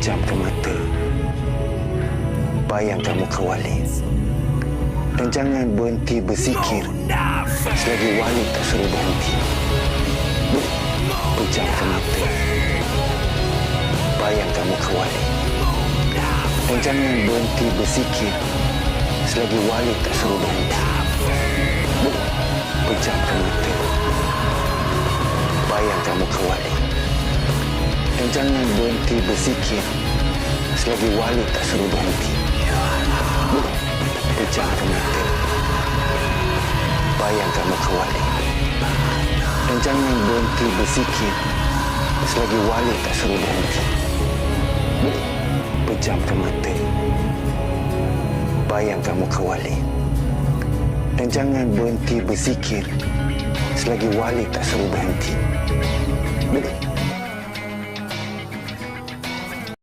pejamkan mata. Bayangkan muka wali. Dan jangan berhenti berzikir selagi wali tak suruh berhenti. Pejamkan mata. Bayangkan muka wali. Dan jangan berhenti berzikir selagi wali tak suruh berhenti. Jangan berhenti berzikir selagi wali tak suruh berhenti. Pejamkan mata. Bayangkan muka wali. Dan jangan berhenti berzikir selagi wali tak suruh berhenti. Pejamkan mata. Bayangkan muka wali. Dan jangan berhenti berzikir selagi wali tak suruh berhenti.